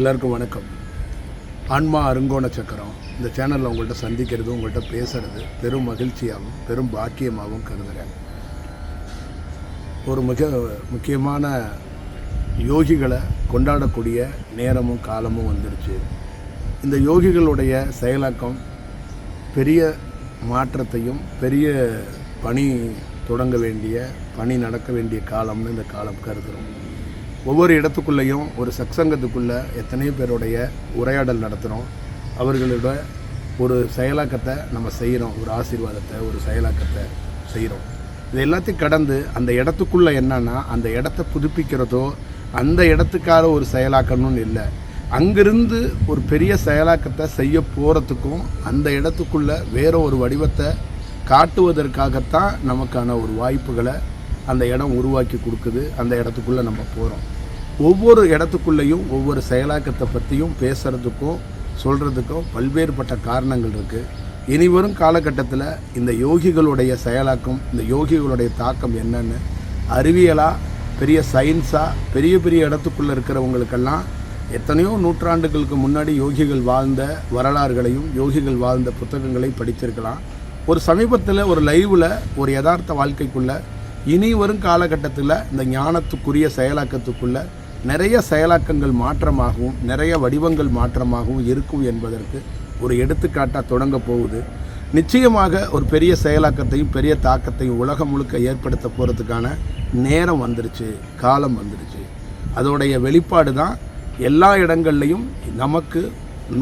எல்லாருக்கும் வணக்கம். ஆன்மா அருங்கோண சக்கரம். இந்த சேனலில் உங்கள்கிட்ட சந்திக்கிறது உங்கள்கிட்ட பேசுகிறது பெரும் மகிழ்ச்சியாகவும் பெரும் பாக்கியமாகவும் கருதுகிறேன் ஒரு மிக முக்கியமான யோகிகளை கொண்டாடக்கூடிய நேரமும் காலமும் வந்துருச்சு. இந்த யோகிகளுடைய செயலாக்கம் பெரிய மாற்றத்தையும் பெரிய பணி தொடங்க வேண்டிய பணி நடக்க வேண்டிய காலம்னு இந்த காலம் கருதுகிறோம் ஒவ்வொரு இடத்துக்குள்ளேயும் ஒரு சக்சங்கத்துக்குள்ளே எத்தனையோ பேருடைய உரையாடல் நடத்துகிறோம் அவர்களோட ஒரு செயலாக்கத்தை நம்ம செய்கிறோம் ஒரு ஆசீர்வாதத்தை ஒரு செயலாக்கத்தை செய்கிறோம் இது எல்லாத்தையும் கடந்து அந்த இடத்துக்குள்ளே என்னன்னா அந்த இடத்த புதுப்பிக்கிறதோ அந்த இடத்துக்காக ஒரு செயலாக்கணும்னு இல்லை. அங்கிருந்து ஒரு பெரிய செயலாக்கத்தை செய்ய போகிறதுக்கும் அந்த இடத்துக்குள்ளே வேற ஒரு வடிவத்தை காட்டுவதற்காகத்தான் நமக்கான ஒரு வாய்ப்புகளை அந்த இடம் உருவாக்கி கொடுக்குது. அந்த இடத்துக்குள்ளே நம்ம போகிறோம் ஒவ்வொரு இடத்துக்குள்ளேயும் ஒவ்வொரு செயலாக்கத்தை பற்றியும் பேசுகிறதுக்கும் சொல்கிறதுக்கும் பல்வேறுபட்ட காரணங்கள் இருக்குது இனி வரும் காலகட்டத்தில் இந்த யோகிகளுடைய செயலாக்கம் இந்த யோகிகளுடைய தாக்கம் என்னன்னு அறிவியலாக பெரிய சயின்ஸாக பெரிய பெரிய இடத்துக்குள்ளே இருக்கிறவங்களுக்கெல்லாம் எத்தனையோ நூற்றாண்டுகளுக்கு முன்னாடி யோகிகள் வாழ்ந்த வரலாறுகளையும் யோகிகள் வாழ்ந்த புத்தகங்களை படித்திருக்கலாம். ஒரு சமீபத்தில் ஒரு லைவில் ஒரு யதார்த்த வாழ்க்கைக்குள்ளே இனி வரும் காலகட்டத்தில் இந்த ஞானத்துக்குரிய செயலாக்கத்துக்குள்ள நிறைய செயலாக்கங்கள் மாற்றமாகவும் நிறைய வடிவங்கள் மாற்றமாகவும் இருக்கும் என்பதற்கு ஒரு எடுத்துக்காட்டாக தொடங்க போகுது. நிச்சயமாக ஒரு பெரிய செயலாக்கத்தையும் பெரிய தாக்கத்தையும் உலகம் முழுக்க ஏற்படுத்த போகிறதுக்கான நேரம் வந்துருச்சு காலம் வந்துருச்சு. அதோடைய வெளிப்பாடு தான் எல்லா இடங்கள்லையும் நமக்கு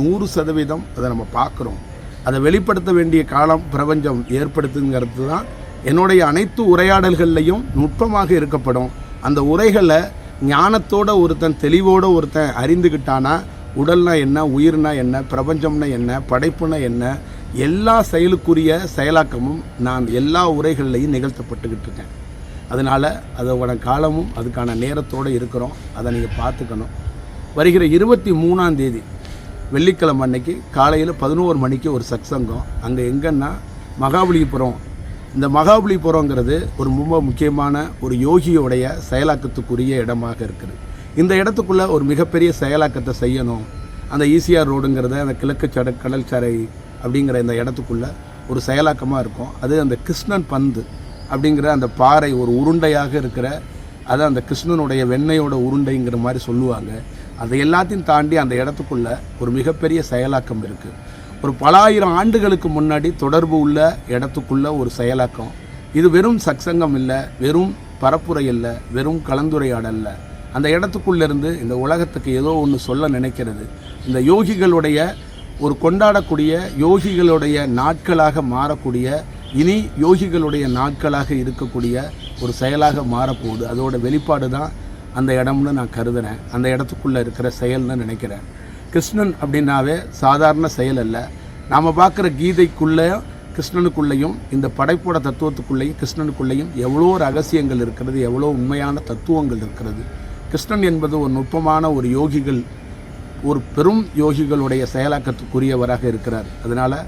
நூறு சதவீதம் அதை நம்ம பார்க்குறோம். அதை வெளிப்படுத்த வேண்டிய காலம் பிரபஞ்சம் ஏற்படுத்துங்கிறது தான் என்னுடைய அனைத்து உரையாடல்கள்லையும் நுட்பமாக இருக்கப்படும். அந்த உரைகளை ஞானத்தோட ஒருத்தன் தெளிவோட ஒருத்தன் அறிந்துக்கிட்டானா உடல்னா என்ன உயிர்னா என்ன பிரபஞ்சம்னா என்ன படைப்புனா என்ன எல்லா செயலுக்குரிய செயலாக்கமும் நான் எல்லா உரைகள்லையும் நிகழ்த்தப்பட்டுக்கிட்டு இருக்கேன். அதனால் அதோட காலமும் அதுக்கான நேரத்தோடு இருக்கிறோம். அதை நீங்கள் பார்த்துக்கணும். வருகிற இருபத்தி மூணாம் தேதி வெள்ளிக்கிழமை அன்னைக்கு காலையில் பதினோரு மணிக்கு ஒரு சத்சங்கம். அங்கே எங்கன்னா மகாபலிபுரம் இந்த மகாபலிபுரங்கிறது ஒரு ரொம்ப முக்கியமான ஒரு யோகியோடைய செயலாக்கத்துக்குரிய இடமாக இருக்குது. இந்த இடத்துக்குள்ளே ஒரு மிகப்பெரிய செயலாக்கத்தை செய்யணும். அந்த ஈசிஆர் ரோடுங்கிறத அந்த கிழக்கு சட கடல் சரை அப்படிங்கிற இந்த இடத்துக்குள்ள ஒரு செயலாக்கமாக இருக்கும். அது அந்த கிருஷ்ணன் பந்து அப்படிங்கிற அந்த பாறை ஒரு உருண்டையாக இருக்கிற அது அந்த கிருஷ்ணனுடைய வெண்ணையோட உருண்டைங்கிற மாதிரி சொல்லுவாங்க. அதை எல்லாத்தையும் தாண்டி அந்த இடத்துக்குள்ள ஒரு மிகப்பெரிய செயலாக்கம் இருக்குது ஒரு பல ஆயிரம் ஆண்டுகளுக்கு முன்னாடி தொடர்பு உள்ள இடத்துக்குள்ள ஒரு செயலாக்கம். இது வெறும் சக்சங்கம் இல்லை வெறும் பரப்புரை இல்லை வெறும் கலந்துரையாடல்ல அந்த இடத்துக்குள்ளேருந்து இந்த உலகத்துக்கு ஏதோ ஒன்று சொல்ல நினைக்கிறது. இந்த யோகிகளுடைய ஒரு கொண்டாடக்கூடிய யோகிகளுடைய நாட்களாக மாறக்கூடிய இனி யோகிகளுடைய நாட்களாக இருக்கக்கூடிய ஒரு செயலாக மாறப்போகுது. அதோட வெளிப்பாடு தான் அந்த இடம்னு நான் கருதுகிறேன் அந்த இடத்துக்குள்ளே இருக்கிற செயல்னு நினைக்கிறேன். கிருஷ்ணன் அப்படின்னாவே சாதாரண செயல் அல்ல. நாம் பார்க்குற கீதைக்குள்ளே கிருஷ்ணனுக்குள்ளேயும் இந்த படைப்போட தத்துவத்துக்குள்ளேயும் கிருஷ்ணனுக்குள்ளேயும் எவ்வளோ ரகசியங்கள் இருக்கிறது எவ்வளோ உண்மையான தத்துவங்கள் இருக்கிறது. கிருஷ்ணன் என்பது ஒரு நுட்பமான ஒரு யோகிகள் ஒரு பெரும் யோகிகளுடைய செயலாக்கத்துக்குரியவராக இருக்கிறார். அதனால்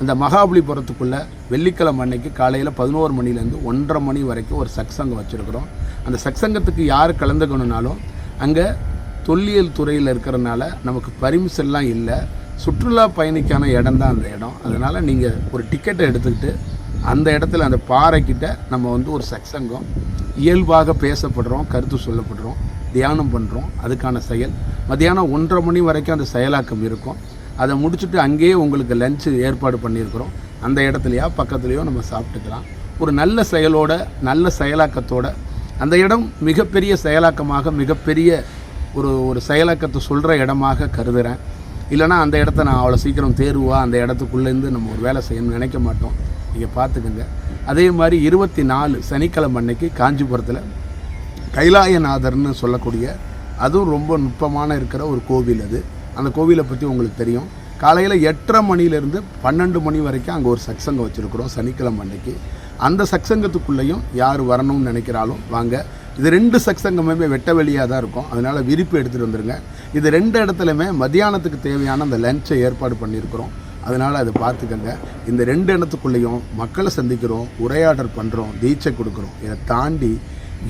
அந்த மகாபலிபுரத்துக்குள்ளே வெள்ளிக்கிழமை அன்னைக்கு காலையில் பதினோரு மணிலேருந்து ஒன்றரை மணி வரைக்கும் ஒரு சக்சங்கம் வச்சுருக்குறோம். அந்த சக்சங்கத்துக்கு யார் கலந்துக்கணுன்னாலும் அங்கே தொல்லியல் துறையில் இருக்கிறனால நமக்கு பரிமிஷன்லாம் இல்லை. சுற்றுலா பயணிக்கான இடம் தான் அந்த இடம். அதனால் நீங்கள் ஒரு டிக்கெட்டை எடுத்துக்கிட்டு அந்த இடத்துல அந்த பாறைக்கிட்ட நம்ம வந்து ஒரு சக்சங்கம் இயல்பாக பேசப்படுறோம் கருத்து சொல்லப்படுறோம் தியானம் பண்ணுறோம் அதுக்கான செயல். மத்தியானம் ஒன்றரை மணி வரைக்கும் அந்த செயலாக்கம் இருக்கும். அதை முடிச்சுட்டு அங்கேயே உங்களுக்கு லஞ்சு ஏற்பாடு பண்ணியிருக்கிறோம். அந்த இடத்துலையா பக்கத்துலேயோ நம்ம சாப்பிட்டுக்கலாம். ஒரு நல்ல செயலோட நல்ல செயலாக்கத்தோட அந்த இடம் மிகப்பெரிய செயலாக்கமாக மிகப்பெரிய ஒரு ஒரு செயலாக்கத்தை சொல்கிற இடமாக கருதுகிறேன் இல்லைனா அந்த இடத்த நான் அவ்வளோ சீக்கிரம் தேர்வா? அந்த இடத்துக்குள்ளேருந்து நம்ம ஒரு வேலை செய்யணும்னு நினைக்க மாட்டோம். நீங்கள் பார்த்துக்குங்க அதே மாதிரி இருபத்தி நாலு சனிக்கிழமை அன்னைக்கு காஞ்சிபுரத்தில் கைலாயநாதர்னு சொல்லக்கூடிய அதுவும் ரொம்ப நுட்பமான இருக்கிற ஒரு கோவில் அது. அந்த கோவிலை பற்றி உங்களுக்கு தெரியும். காலையில் எட்டரை மணிலேருந்து பன்னெண்டு மணி வரைக்கும் அங்கே ஒரு சத்சங்கம் வச்சுருக்குறோம் சனிக்கிழமை அன்னைக்கு. அந்த சக்சங்கத்துக்குள்ளேயும் யார் வரணும்னு நினைக்கிறாலும் வாங்க. இது ரெண்டு சக்சங்கமுமே வெட்ட வெளியாக தான் இருக்கும். அதனால் விரிப்பு எடுத்துகிட்டு வந்துடுங்க இது ரெண்டு இடத்துலையுமே மத்தியானத்துக்கு தேவையான அந்த லஞ்சை ஏற்பாடு பண்ணியிருக்கிறோம் அதனால் அதை பார்த்துக்கங்க. இந்த ரெண்டு இடத்துக்குள்ளேயும் மக்களை சந்திக்கிறோம் உரையாடல் பண்ணுறோம் தீட்சை கொடுக்குறோம். இதை தாண்டி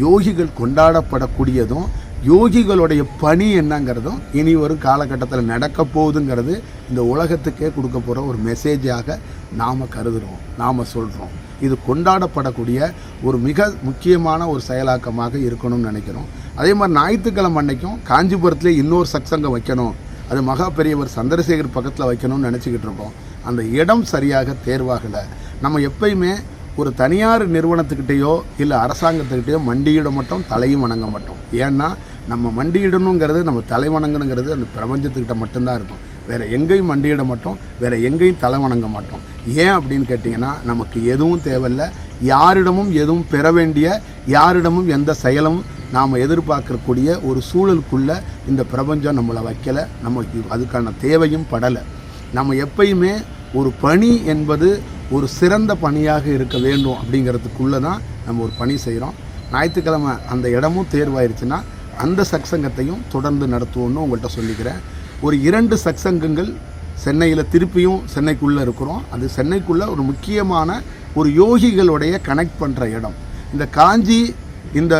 யோகிகள் கொண்டாடப்படக்கூடியதும் யோகிகளுடைய பணி என்னங்கிறதும் இனி வரும் காலகட்டத்தில் நடக்க போகுதுங்கிறது இந்த உலகத்துக்கே கொடுக்க போகிற ஒரு மெசேஜாக நாம் கருதுகிறோம் நாம் சொல்கிறோம் இது கொண்டாடப்படக்கூடிய ஒரு மிக முக்கியமான ஒரு செயலாக்கமாக இருக்கணும்னு நினைக்கிறோம். அதே மாதிரி ஞாயிற்றுக்கிழமை அன்னைக்கும் காஞ்சிபுரத்துலேயே இன்னொரு சத்சங்கம் வைக்கணும். அது மகா பெரியவர் சந்திரசேகர் பக்கத்தில் வைக்கணும்னு நினச்சிக்கிட்டு இருக்கோம். அந்த இடம் சரியாக தேர்வாகலை. நம்ம எப்பயுமே ஒரு தனியார் நிறுவனத்துக்கிட்டேயோ இல்லை அரசாங்கத்துக்கிட்டேயோ மண்டியிட மட்டும் தலையும் வணங்க மாட்டோம். ஏன்னா நம்ம மண்டியிடணுங்கிறது நம்ம தலை வணங்கணுங்கிறது அந்த பிரபஞ்சத்துக்கிட்ட மட்டும்தான் இருக்கும். வேறு எங்கேயும் மண்டியிட மாட்டோம் வேறு எங்கேயும் தலை வணங்க மாட்டோம். ஏன் அப்படின்னு கேட்டிங்கன்னா நமக்கு எதுவும் தேவையில்ல. யாரிடமும் எதுவும் பெற வேண்டிய யாரிடமும் எந்த செயலும் நாம் எதிர்பார்க்கக்கூடிய ஒரு சூழலுக்குள்ளே இந்த பிரபஞ்சம் நம்மளை வைக்கலை. நமக்கு அதுக்கான தேவையும் படலை. நம்ம எப்பயுமே ஒரு பணி என்பது ஒரு சிறந்த பணியாக இருக்க வேண்டும் அப்படிங்கிறதுக்குள்ளே தான் நம்ம ஒரு பணி செய்கிறோம் ஞாயிற்றுக்கிழமை அந்த இடமும் தேர்வாயிருச்சுன்னா அந்த சத்சங்கத்தையும் தொடர்ந்து நடத்துவோம்னு உங்கள்கிட்ட சொல்லிக்கிறேன். ஒரு இரண்டு சத்சங்கங்கள் சென்னையில் திருப்பியும் சென்னைக்குள்ளே இருக்கிறோம். அது சென்னைக்குள்ளே ஒரு முக்கியமான ஒரு யோகிகளுடைய கனெக்ட் பண்ணுற இடம். இந்த காஞ்சி இந்த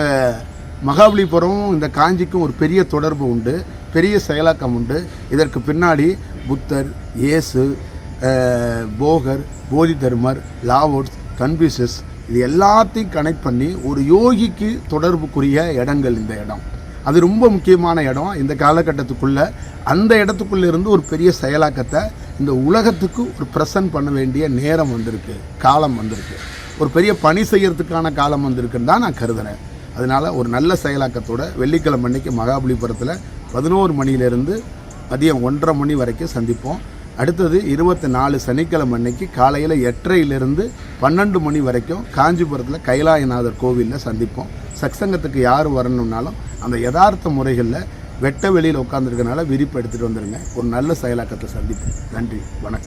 மகாபலிபுரம் இந்த காஞ்சிக்கும் ஒரு பெரிய தொடர்பு உண்டு பெரிய செயலாக்கம் உண்டு. இதற்கு பின்னாடி புத்தர் இயேசு போகர் போதி தர்மர் லாவோட்ஸ் கன்ஃபியூசஸ் இது எல்லாத்தையும் கனெக்ட் பண்ணி ஒரு யோகிக்கு தொடர்புக்குரிய இடங்கள் இந்த இடம். அது ரொம்ப முக்கியமான இடம். இந்த காலகட்டத்துக்குள்ளே அந்த இடத்துக்குள்ளே இருந்து ஒரு பெரிய செயலாக்கத்தை இந்த உலகத்துக்கு ஒரு ப்ரெசன்ட் பண்ண வேண்டிய நேரம் வந்திருக்கு. காலம் வந்திருக்கு. ஒரு பெரிய பணி செய்யறதுக்கான காலம் வந்திருக்குன்னு தான் நான் கருதுறேன். அதனால ஒரு நல்ல செயலாக்கத்தோட வெள்ளிக்கிழமை அன்னைக்கு மகாபலிபுரத்தில் பதினோரு மணியிலேருந்து மதியம் ஒன்றரை மணி வரைக்கும் சந்திப்போம். அடுத்தது இருபத்தி நாலு சனிக்கிழமை அன்னைக்கு காலையில் எட்டரையிலிருந்து பன்னெண்டு மணி வரைக்கும் காஞ்சிபுரத்தில் கைலாயநாதர் கோவிலில் சந்திப்போம். சக்சங்கத்துக்கு யார் வரணும்னாலும் அந்த யதார்த்த முறைகளில் வெட்ட வெளியில் உட்காந்துருக்கனால விரிப்பு எடுத்துகிட்டு வந்துடுங்க ஒரு நல்ல செயலாக்கத்தை சந்திப்போம். நன்றி. வணக்கம்.